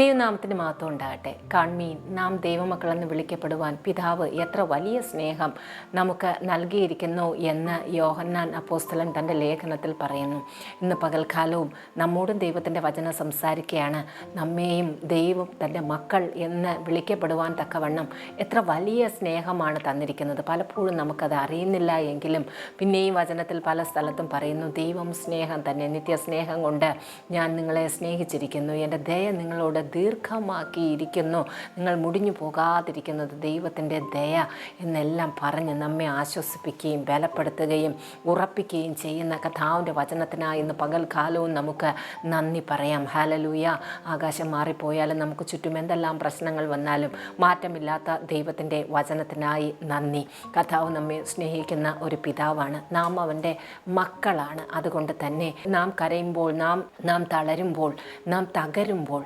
ദൈവനാമത്തിന് മാത്രം ഉണ്ടാകട്ടെ. കാൺമീൻ നാം ദൈവമക്കളെന്ന് വിളിക്കപ്പെടുവാൻ പിതാവ് എത്ര വലിയ സ്നേഹം നമുക്ക് നൽകിയിരിക്കുന്നു എന്ന് യോഹന്നാൻ അപ്പോസ്തലൻ തന്റെ ലേഖനത്തിൽ പറയുന്നു. ഇന്ന് പകൽക്കാലവും നമ്മോടും ദൈവത്തിന്റെ വചനം സംസാരിക്കുകയാണ്. നമ്മെയും ദൈവം തന്റെ മക്കൾ എന്ന് വിളിക്കപ്പെടുവാൻ തക്കവണ്ണം എത്ര വലിയ സ്നേഹമാണ് തന്നിരിക്കുന്നത്. പലപ്പോഴും നമുക്കത് അറിയുന്നില്ല എങ്കിലും പിന്നെയും വചനത്തിൽ പല സ്ഥലത്തും പറയുന്നു ദൈവം സ്നേഹം തന്നെ. നിത്യസ്നേഹം കൊണ്ട് ഞാൻ നിങ്ങളെ സ്നേഹിച്ചിരിക്കുന്നു. എന്റെ ദയ നിങ്ങളോട് ദീർഘമാക്കിയിരിക്കുന്നു. നിങ്ങൾ മുടിഞ്ഞു പോകാതിരിക്കുന്നത് ദൈവത്തിന്റെ ദയ എന്നെല്ലാം പറഞ്ഞ് നമ്മെ ആശ്വസിപ്പിക്കുകയും ബലപ്പെടുത്തുകയും ഉറപ്പിക്കുകയും ചെയ്യുന്ന കഥാവിന്റെ വചനത്തിനായി ഇന്ന് പകൽക്കാലവും നമുക്ക് നന്ദി പറയാം. ഹാലലൂയ ആകാശം മാറിപ്പോയാലും നമുക്ക് ചുറ്റും എന്തെല്ലാം പ്രശ്നങ്ങൾ വന്നാലും മാറ്റമില്ലാത്ത ദൈവത്തിന്റെ വചനത്തിനായി നന്ദി. കഥാവ് നമ്മെ സ്നേഹിക്കുന്ന ഒരു പിതാവാണ്. നാം അവന്റെ മക്കളാണ്. അതുകൊണ്ട് തന്നെ നാം കരയുമ്പോൾ നാം നാം തളരുമ്പോൾ നാം തകരുമ്പോൾ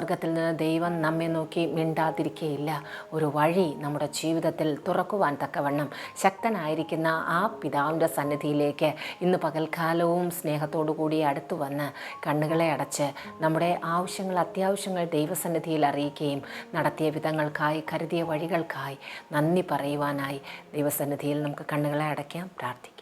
സ്വർഗത്തിൽ നിന്ന് ദൈവം നമ്മെ നോക്കി മിണ്ടാതിരിക്കുകയില്ല ഒരു വഴി നമ്മുടെ ജീവിതത്തിൽ തുറക്കുവാൻ തക്കവണ്ണം ശക്തനായിരിക്കുന്ന ആ പിതാവിന്റെ സന്നിധിയിലേക്ക് ഇന്ന് പകൽക്കാലവും സ്നേഹത്തോടു കൂടി അടുത്തു വന്ന് കണ്ണുകളെ അടച്ച് നമ്മുടെ ആവശ്യങ്ങൾ അത്യാവശ്യങ്ങൾ ദൈവസന്നിധിയിൽ അറിയിക്കുകയും നടത്തിയ വിധങ്ങൾക്കായി കരുതിയ വഴികൾക്കായി നന്ദി പറയുവാനായി ദൈവസന്നിധിയിൽ നമുക്ക് കണ്ണുകളെ അടയ്ക്കാം പ്രാർത്ഥിക്കാം.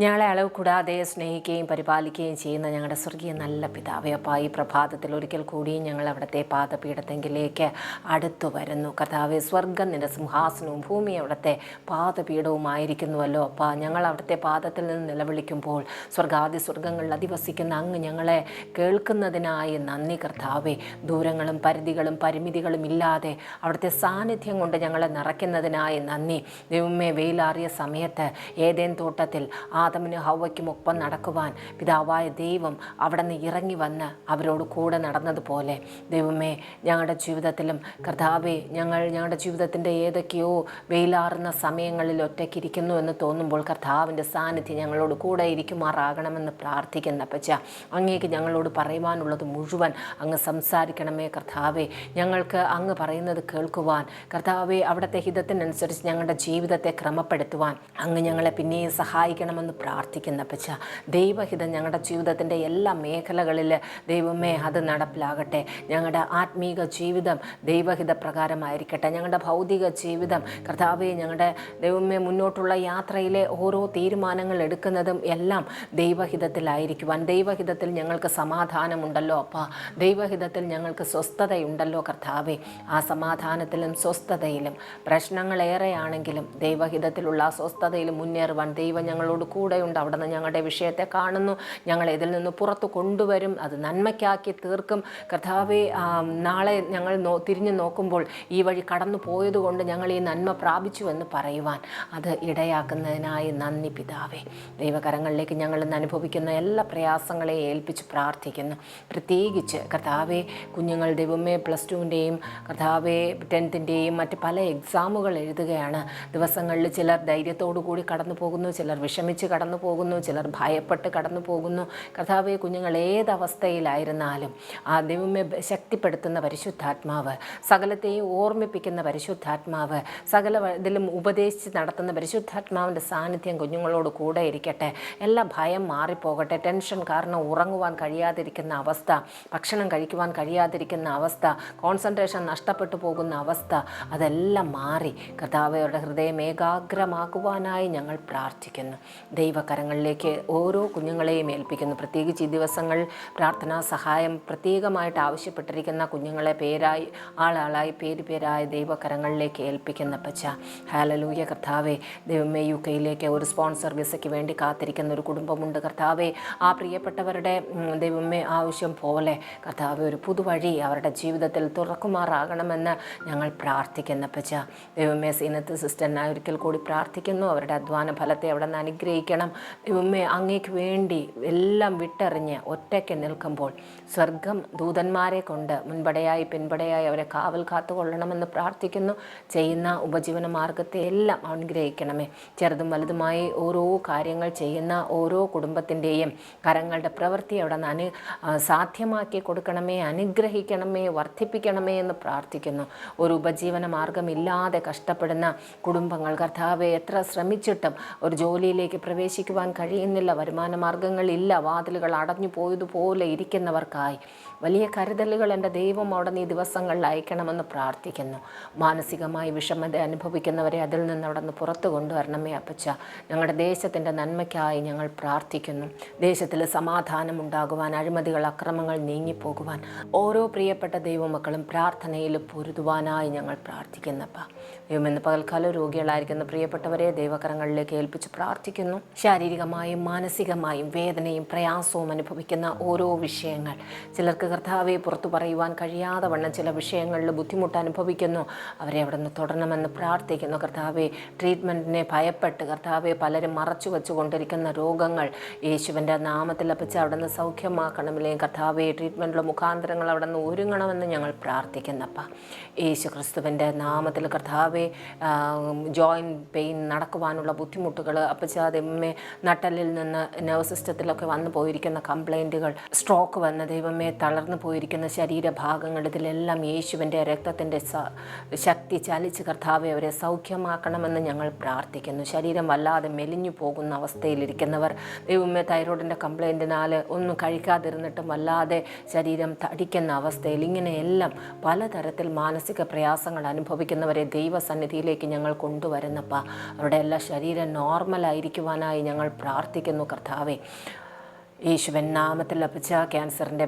ഞങ്ങളെ അളവ് കൂടാതെ സ്നേഹിക്കുകയും പരിപാലിക്കുകയും ചെയ്യുന്ന ഞങ്ങളുടെ സ്വർഗീയ നല്ല പിതാവേ അപ്പ ഈ പ്രഭാതത്തിൽ ഒരിക്കൽ കൂടി ഞങ്ങൾ അവിടുത്തെ പാദപീഠത്തെങ്കിലേക്ക് അടുത്തു വരുന്നു. കർത്താവെ സ്വർഗം നിന്റെ സിംഹാസനവും ഭൂമി അവിടുത്തെ പാദപീഠവുമായിരിക്കുന്നുവല്ലോ. അപ്പ ഞങ്ങൾ അവിടുത്തെ പാദത്തിൽ നിന്ന് നിലവിളിക്കുമ്പോൾ സ്വർഗാദി സ്വർഗങ്ങളിൽ അധിവസിക്കുന്ന അങ്ങ് ഞങ്ങളെ കേൾക്കുന്നതിനായി നന്ദി കർത്താവെ. ദൂരങ്ങളും പരിധികളും പരിമിതികളും ഇല്ലാതെ അവിടുത്തെ സാന്നിധ്യം കൊണ്ട് ഞങ്ങളെ നിറയ്ക്കുന്നതിനായി നന്ദി. ദൈവമേ വെയിലാറിയ സമയത്ത് ഏതേൻ തോട്ടത്തിൽ ആദമിനും ഹൗവയ്ക്കും ഒപ്പം നടക്കുവാൻ പിതാവായ ദൈവം അവിടെ നിന്ന് ഇറങ്ങി വന്ന് അവരോട് കൂടെ നടന്നതുപോലെ. ദൈവമേ ഞങ്ങളുടെ ജീവിതത്തിലും കർത്താവെ ഞങ്ങൾ ഞങ്ങളുടെ ജീവിതത്തിന്റെ ഏതൊക്കെയോ വെയിലാറുന്ന സമയങ്ങളിൽ ഒറ്റയ്ക്കിരിക്കുന്നു എന്ന് തോന്നുമ്പോൾ കർത്താവിന്റെ സാന്നിധ്യം ഞങ്ങളോട് കൂടെ ഇരിക്കുമാറാകണമെന്ന് പ്രാർത്ഥിക്കുന്ന. പച്ച അങ്ങേക്ക് ഞങ്ങളോട് പറയുവാനുള്ളത് മുഴുവൻ അങ്ങ് സംസാരിക്കണമേ കർത്താവെ. ഞങ്ങൾക്ക് അങ്ങ് പറയുന്നത് കേൾക്കുവാൻ കർത്താവെ അവിടുത്തെ ഹിതത്തിനനുസരിച്ച് ഞങ്ങളുടെ ജീവിതത്തെ ക്രമപ്പെടുത്തുവാൻ അങ്ങ് ഞങ്ങളെ പിന്നെയും സഹായിക്കണമെന്ന് പ്രാർത്ഥിക്കുന്ന പച്ച ദൈവഹിതം ഞങ്ങളുടെ ജീവിതത്തിന്റെ എല്ലാ മേഖലകളിൽ ദൈവമേ അത് നടപ്പിലാകട്ടെ. ഞങ്ങളുടെ ആത്മീക ജീവിതം ദൈവഹിത പ്രകാരമായിരിക്കട്ടെ. ഞങ്ങളുടെ ഭൗതിക ജീവിതം കർത്താവെ ഞങ്ങളുടെ ദൈവമേ മുന്നോട്ടുള്ള യാത്രയിലെ ഓരോ തീരുമാനങ്ങൾ എടുക്കുന്നതും എല്ലാം ദൈവഹിതത്തിലായിരിക്കുവാൻ. ദൈവഹിതത്തിൽ ഞങ്ങൾക്ക് സമാധാനമുണ്ടല്ലോ അപ്പ. ദൈവഹിതത്തിൽ ഞങ്ങൾക്ക് സ്വസ്ഥതയുണ്ടല്ലോ കർത്താവെ. ആ സമാധാനത്തിലും സ്വസ്ഥതയിലും പ്രശ്നങ്ങളേറെയാണെങ്കിലും ദൈവഹിതത്തിലുള്ള ആ സ്വസ്ഥതയിലും മുന്നേറുവാൻ ദൈവം ഞങ്ങളോട് കൂടെയുണ്ട്. അവിടെ നിന്ന് ഞങ്ങളുടെ വിഷയത്തെ കാണുന്നു. ഞങ്ങൾ ഇതിൽ നിന്ന് പുറത്ത് കൊണ്ടുവരും. അത് നന്മയ്ക്കാക്കി തീർക്കും. കർത്താവെ നാളെ ഞങ്ങൾ നോ തിരിഞ്ഞു നോക്കുമ്പോൾ ഈ വഴി കടന്നു പോയതുകൊണ്ട് ഞങ്ങൾ ഈ നന്മ പ്രാപിച്ചു എന്ന് പറയുവാൻ അത് ഇടയാക്കുന്നതിനായി നന്ദി പിതാവേ. ദൈവകരങ്ങളിലേക്ക് ഞങ്ങൾ അനുഭവിക്കുന്ന എല്ലാ പ്രയാസങ്ങളെയും ഏൽപ്പിച്ച് പ്രാർത്ഥിക്കുന്നു. പ്രത്യേകിച്ച് കർത്താവെ കുഞ്ഞുങ്ങൾ ദൈവമേ പ്ലസ് ടുവിന്റെയും കർത്താവെ ടെൻത്തിന്റെയും മറ്റ് പല എക്സാമുകൾ എഴുതുകയാണ്. ദിവസങ്ങളിൽ ചിലർ ധൈര്യത്തോടു കൂടി കടന്നു പോകുന്നു ചിലർ വിഷമിച്ച് കടന്നു പോകുന്നു ചിലർ ഭയപ്പെട്ട് കടന്നു പോകുന്നു. കർത്താവെ കുഞ്ഞുങ്ങൾ ഏതവസ്ഥയിലായിരുന്നാലും ആ ദൈവമെ ശക്തിപ്പെടുത്തുന്ന പരിശുദ്ധാത്മാവ് സകലത്തെയും ഓർമ്മിപ്പിക്കുന്ന പരിശുദ്ധാത്മാവ് സകല ഇതിലും ഉപദേശിച്ച് നടത്തുന്ന പരിശുദ്ധാത്മാവിന്റെ സാന്നിധ്യം കുഞ്ഞുങ്ങളോട് കൂടെ ഇരിക്കട്ടെ. എല്ലാ ഭയം മാറിപ്പോകട്ടെ. ടെൻഷൻ കാരണം ഉറങ്ങുവാൻ കഴിയാതിരിക്കുന്ന അവസ്ഥ ഭക്ഷണം കഴിക്കുവാൻ കഴിയാതിരിക്കുന്ന അവസ്ഥ കോൺസെൻട്രേഷൻ നഷ്ടപ്പെട്ടു പോകുന്ന അവസ്ഥ അതെല്ലാം മാറി കർത്താവയുടെ ഹൃദയം ഏകാഗ്രമാക്കുവാനായി ഞങ്ങൾ പ്രാർത്ഥിക്കുന്നു. ദൈവകരങ്ങളിലേക്ക് ഓരോ കുഞ്ഞുങ്ങളെയും ഏൽപ്പിക്കുന്നു. പ്രത്യേകിച്ച് ഈ ദിവസങ്ങൾ പ്രാർത്ഥനാ സഹായം പ്രത്യേകമായിട്ട് ആവശ്യപ്പെട്ടിരിക്കുന്ന കുഞ്ഞുങ്ങളെ പേരായി ആളാളായി പേര് പേരായ ദൈവകരങ്ങളിലേക്ക് ഏൽപ്പിക്കുന്ന പച്ച ഹാലലൂയ കർത്താവെ ദൈവമേ യു കെയിലേക്ക് ഒരു സ്പോൺസർ വിസയ്ക്ക് വേണ്ടി കാത്തിരിക്കുന്ന ഒരു കുടുംബമുണ്ട്. കർത്താവെ ആ പ്രിയപ്പെട്ടവരുടെ ദൈവമേ ആവശ്യം പോലെ കർത്താവെ ഒരു പുതുവഴി അവരുടെ ജീവിതത്തിൽ തുറക്കുമാറാകണമെന്ന് ഞങ്ങൾ പ്രാർത്ഥിക്കുന്ന പച്ച ദൈവമേ സീനത്ത് സിസ്റ്ററിനായി ഒരിക്കൽ കൂടി പ്രാർത്ഥിക്കുന്നു. അവരുടെ അധ്വാന ഫലത്തെ അവിടെ നിന്ന് അനുഗ്രഹിക്കണം ദൈവമേ അങ്ങേക്ക് വേണ്ടി എല്ലാം വിട്ടറിഞ്ഞ് ഒറ്റയ്ക്ക് നിൽക്കുമ്പോൾ സ്വർഗം ദൂതന്മാരെ കൊണ്ട് മുൻപടയായി പിൻപടയായി അവരെ കാവൽ കാത്തുകൊള്ളണമെന്ന് പ്രാർത്ഥിക്കുന്നു. ചെയ്യുന്ന ഉപജീവന മാർഗത്തെ എല്ലാം അനുഗ്രഹിക്കണമേ. ചെറുതും വലുതുമായി ഓരോ കാര്യങ്ങൾ ചെയ്യുന്ന ഓരോ കുടുംബത്തിന്റെയും കരങ്ങളുടെ പ്രവൃത്തി അവിടെ നിന്ന് അനു സാധ്യമാക്കി കൊടുക്കണമേ അനുഗ്രഹിക്കണമേ വർദ്ധിപ്പിക്കണമേ എന്ന് പ്രാർത്ഥിക്കുന്നു. ഒരു ഉപജീവന മാർഗമില്ലാതെ കഷ്ടപ്പെടുന്ന കുടുംബങ്ങൾ കർത്താവെ എത്ര ശ്രമിച്ചിട്ടും ഒരു ജോലിയിലേക്ക് പ്രവേശിക്കുവാൻ കഴിയുന്നില്ല. വരുമാന മാർഗങ്ങളില്ല വാതിലുകൾ അടഞ്ഞു പോയതുപോലെ ഇരിക്കുന്നവർക്കായി. വലിയ കരുതലുകൾ എന്റെ ദൈവം അവിടെ നീ ദിവസങ്ങളിൽ അയക്കണമെന്ന് പ്രാർത്ഥിക്കുന്നു. മാനസികമായി വിഷമത അനുഭവിക്കുന്നവരെ അതിൽ നിന്ന് അവിടെ നിന്ന് പുറത്തു കൊണ്ടുവരണമേ അപ്പച്ച. ഞങ്ങളുടെ ദേശത്തിന്റെ നന്മയ്ക്കായി ഞങ്ങൾ പ്രാർത്ഥിക്കുന്നു. ദേശത്തിൽ സമാധാനം ഉണ്ടാകുവാൻ അഴിമതികൾ അക്രമങ്ങൾ നീങ്ങിപ്പോകുവാൻ ഓരോ പ്രിയപ്പെട്ട ദൈവമക്കളും പ്രാർത്ഥനയിൽ പൊരുതുവാനായി ഞങ്ങൾ പ്രാർത്ഥിക്കുന്നപ്പ. ദൈവം ഇന്ന് പകൽക്കാലം രോഗികളായിരിക്കുന്ന പ്രിയപ്പെട്ടവരെ ദൈവകരങ്ങളിലേക്ക് ഏൽപ്പിച്ച് പ്രാർത്ഥിക്കുന്നു. ശാരീരികമായും മാനസികമായും വേദനയും പ്രയാസവും അനുഭവിക്കുന്ന ഓരോ വിഷയങ്ങൾ ചിലർക്ക് കർത്താവെ പുറത്തു പറയുവാൻ കഴിയാതെ വണ്ണം ചില വിഷയങ്ങളിൽ ബുദ്ധിമുട്ട് അനുഭവിക്കുന്നു. അവരെ അവിടെ നിന്ന് തുടരണമെന്ന് പ്രാർത്ഥിക്കുന്നു. കർത്താവെ ട്രീറ്റ്മെന്റിനെ ഭയപ്പെട്ട് കർത്താവെ പലരും മറച്ചു വെച്ചുകൊണ്ടിരിക്കുന്ന രോഗങ്ങൾ യേശുവിന്റെ നാമത്തിൽ അപ്പിച്ച് അവിടെ നിന്ന് സൗഖ്യമാക്കണമില്ലേ? കർത്താവെ ട്രീറ്റ്മെന്റിലെ മുഖാന്തരങ്ങൾ അവിടെ നിന്ന് ഒരുങ്ങണമെന്ന് ഞങ്ങൾ പ്രാർത്ഥിക്കുന്നപ്പ. യേശു ക്രിസ്തുവിന്റെ നാമത്തിൽ കർത്താവെ ജോയിന്റ് പെയിൻ നടക്കുവാനുള്ള ബുദ്ധിമുട്ടുകൾ അപ്പച്ചാതെമ്മേ നട്ടലിൽ നിന്ന് നെർവ് സിസ്റ്റത്തിലൊക്കെ വന്നു പോയിരിക്കുന്ന കംപ്ലൈന്റുകൾ സ്ട്രോക്ക് വന്ന ദൈവമേ തളർന്നു പോയിരിക്കുന്ന ശരീരഭാഗങ്ങൾ ഇതിലെല്ലാം യേശുവിന്റെ രക്തത്തിന്റെ ശക്തി ചലിച്ച് കർത്താവെ അവരെ സൗഖ്യമാക്കണമെന്ന് ഞങ്ങൾ പ്രാർത്ഥിക്കുന്നു. ശരീരം വല്ലാതെ മെലിഞ്ഞു പോകുന്ന അവസ്ഥയിലിരിക്കുന്നവർ ദൈവമേ തൈറോയിഡിന്റെ കംപ്ലൈന്റിനാൽ ഒന്നും കഴിക്കാതിരുന്നിട്ടും വല്ലാതെ ശരീരം തടിക്കുന്ന അവസ്ഥയിൽ ഇങ്ങനെയെല്ലാം പലതരത്തിൽ മാനസിക പ്രയാസങ്ങൾ അനുഭവിക്കുന്നവരെ ദൈവസന്നിധിയിലേക്ക് ഞങ്ങൾ കൊണ്ടുവരുന്നപ്പ. അവരുടെ എല്ലാ ശരീരം നോർമലായിരിക്കുവാനായി ഞങ്ങൾ പ്രാർത്ഥിക്കുന്നു കർത്താവെ. യേശുവൻ നാമത്തിൽ ലഭിച്ച ക്യാൻസറിന്റെ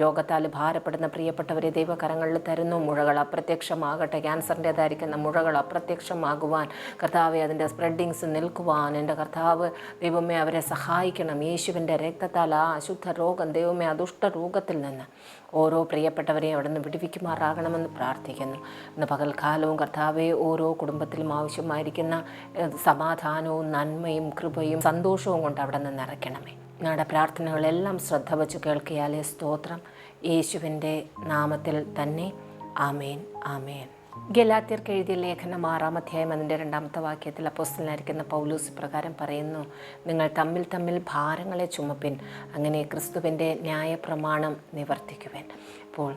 രോഗത്താൽ ഭാരപ്പെടുന്ന പ്രിയപ്പെട്ടവരെ ദൈവകരങ്ങളിൽ തരുന്നു മുഴകൾ അപ്രത്യക്ഷമാകട്ടെ. ക്യാൻസറിന്റേതായിരിക്കുന്ന മുഴകൾ അപ്രത്യക്ഷമാകുവാൻ കർത്താവെ അതിന്റെ സ്പ്രെഡിങ്സ് നിൽക്കുവാൻ എന്റെ കർത്താവ് ദൈവമേ അവരെ സഹായിക്കണം. യേശുവിന്റെ രക്തത്താൽ ആ അശുദ്ധ രോഗം ദൈവമേ അദുഷ്ട രോഗത്തിൽ നിന്ന് ഓരോ പ്രിയപ്പെട്ടവരെയും അവിടെ നിന്ന് വിടുവിക്കുമാറാകണമെന്ന് പ്രാർത്ഥിക്കുന്നു. ഇന്ന് പകൽക്കാലവും കർത്താവെ ഓരോ കുടുംബത്തിലും ആവശ്യമായിരിക്കുന്ന സമാധാനവും നന്മയും കൃപയും സന്തോഷവും കൊണ്ട് അവിടെ നിന്ന് നിറയ്ക്കണമേ. ഞങ്ങളുടെ പ്രാർത്ഥനകളെല്ലാം ശ്രദ്ധ വച്ച് കേൾക്കിയാലേ സ്തോത്രം. യേശുവിന്റെ നാമത്തിൽ തന്നെ. ആമേൻ ആമേൻ. ഗലാത്യർക്ക് എഴുതിയ ലേഖനം ആറാം അധ്യായം അതിന്റെ രണ്ടാമത്തെ വാക്യത്തിൽ അപ്പോസ്റ്റലായിരിക്കുന്ന പൗലൂസ് പ്രകാരം പറയുന്നു നിങ്ങൾ തമ്മിൽ തമ്മിൽ ഭാരങ്ങളെ ചുമപ്പിൻ അങ്ങനെ ക്രിസ്തുവിന്റെ ന്യായപ്രമാണം നിവർത്തിക്കുവാൻ. അപ്പോൾ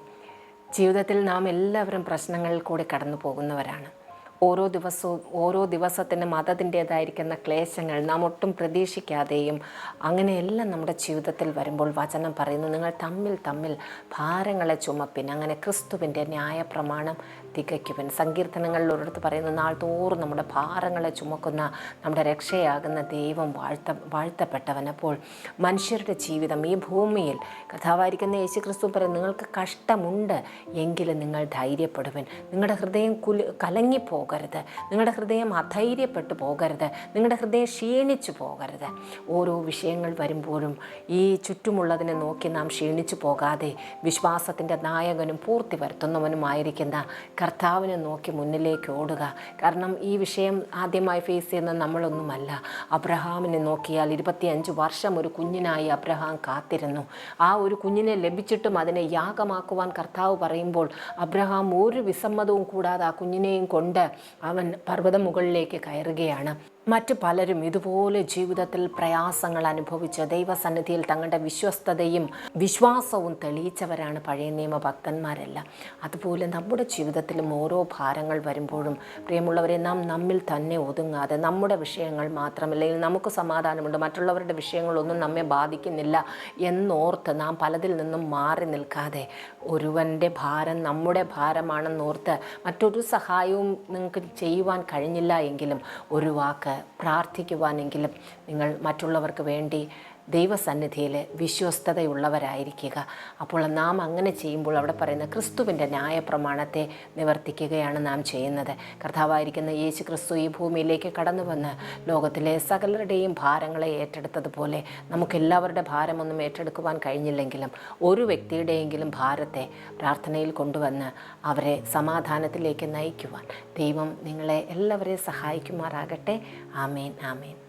ജീവിതത്തിൽ നാം എല്ലാവരും പ്രശ്നങ്ങളിൽ കൂടി കടന്നു പോകുന്നവരാണ് ഓരോ ദിവസവും ഓരോ ദിവസത്തിനും അതതിന്റേതായിരിക്കുന്ന ക്ലേശങ്ങൾ നാം ഒട്ടും പ്രതീക്ഷിക്കാതെയും അങ്ങനെയെല്ലാം നമ്മുടെ ജീവിതത്തിൽ വരുമ്പോൾ വചനം പറയുന്നു. നിങ്ങൾ തമ്മിൽ തമ്മിൽ ഭാരങ്ങളെ ചുമപ്പിൻ. അങ്ങനെ ക്രിസ്തുവിന്റെ ന്യായപ്രമാണം തികയ്ക്കുവൻ സങ്കീർത്തനങ്ങളിൽ ഒരിടത്ത് പറയുന്ന നാൾ തോറും നമ്മുടെ ഭാരങ്ങളെ ചുമക്കുന്ന നമ്മുടെ രക്ഷയാകുന്ന ദൈവം വാഴ്ത്ത വാഴ്ത്തപ്പെട്ടവൻ. അപ്പോൾ മനുഷ്യരുടെ ജീവിതം ഈ ഭൂമിയിൽ കഥാവായിരിക്കുന്ന യേശു ക്രിസ്തു പറയും നിങ്ങൾക്ക് കഷ്ടമുണ്ട് എങ്കിലും നിങ്ങൾ ധൈര്യപ്പെടുവൻ. നിങ്ങളുടെ ഹൃദയം കുൽ കലങ്ങിപ്പോകരുത്. നിങ്ങളുടെ ഹൃദയം അധൈര്യപ്പെട്ടു പോകരുത്. നിങ്ങളുടെ ഹൃദയം ക്ഷീണിച്ചു പോകരുത്. ഓരോ വിഷയങ്ങൾ വരുമ്പോഴും ഈ ചുറ്റുമുള്ളതിനെ നോക്കി നാം ക്ഷീണിച്ചു പോകാതെ വിശ്വാസത്തിന്റെ നായകനും പൂർത്തി വരുത്തുന്നവനുമായിരിക്കുന്ന കർത്താവിനെ നോക്കി മുന്നിലേക്ക് ഓടുക. കാരണം ഈ വിഷയം ആദ്യമായി ഫേസ് ചെയ്യുന്ന നമ്മളൊന്നുമല്ല. അബ്രഹാമിനെ നോക്കിയാൽ ഇരുപത്തിയഞ്ച് വർഷം ഒരു കുഞ്ഞിനായി അബ്രഹാം കാത്തിരുന്നു. ആ ഒരു കുഞ്ഞിനെ ലഭിച്ചിട്ടും അതിനെ യാഗമാക്കുവാൻ കർത്താവ് പറയുമ്പോൾ അബ്രഹാം ഒരു വിസമ്മതവും കൂടാതെ ആ കുഞ്ഞിനെയും കൊണ്ട് അവൻ പർവത മുകളിലേക്ക് കയറുകയാണ്. മറ്റു പലരും ഇതുപോലെ ജീവിതത്തിൽ പ്രയാസങ്ങൾ അനുഭവിച്ച് ദൈവസന്നിധിയിൽ തങ്ങളുടെ വിശ്വസ്തതയും വിശ്വാസവും തെളിയിച്ചവരാണ് പഴയ നിയമ ഭക്തന്മാരെല്ലാം അതുപോലെ നമ്മുടെ ജീവിതത്തിലും ഓരോ ഭാരങ്ങൾ വരുമ്പോഴും പ്രിയമുള്ളവരെ നാം നമ്മിൽ തന്നെ ഒതുങ്ങാതെ നമ്മുടെ വിഷയങ്ങൾ മാത്രമല്ലെങ്കിൽ നമുക്ക് സമാധാനമുണ്ട് മറ്റുള്ളവരുടെ വിഷയങ്ങളൊന്നും നമ്മെ ബാധിക്കുന്നില്ല എന്നോർത്ത് നാം പലതിൽ നിന്നും മാറി നിൽക്കാതെ ഒരുവന്റെ ഭാരം നമ്മുടെ ഭാരമാണെന്നോർത്ത് മറ്റൊരു സഹായവും നിങ്ങൾക്ക് ചെയ്യുവാൻ കഴിഞ്ഞില്ല എങ്കിലും ഒരു വാക്ക് പ്രാർത്ഥിക്കുവാനെങ്കിലും നിങ്ങൾ മറ്റുള്ളവർക്ക് വേണ്ടി ദൈവസന്നിധിയിൽ വിശ്വസ്തതയുള്ളവരായിരിക്കുക. അപ്പോൾ നാം അങ്ങനെ ചെയ്യുമ്പോൾ അവിടെ പറയുന്ന ക്രിസ്തുവിന്റെ ന്യായ പ്രമാണത്തെ നിവർത്തിക്കുകയാണ് നാം ചെയ്യുന്നത്. കർത്താവായിരിക്കുന്ന യേശു ക്രിസ്തു ഈ ഭൂമിയിലേക്ക് കടന്നു വന്ന് ലോകത്തിലെ സകലരുടെയും ഭാരങ്ങളെ ഏറ്റെടുത്തതുപോലെ നമുക്കെല്ലാവരുടെ ഭാരമൊന്നും ഏറ്റെടുക്കുവാൻ കഴിഞ്ഞില്ലെങ്കിലും ഒരു വ്യക്തിയുടെയെങ്കിലും ഭാരത്തെ പ്രാർത്ഥനയിൽ കൊണ്ടുവന്ന് അവരെ സമാധാനത്തിലേക്ക് നയിക്കുവാൻ ദൈവം നിങ്ങളെ എല്ലാവരെയും സഹായിക്കുമാറാകട്ടെ. ആമേൻ ആമേൻ.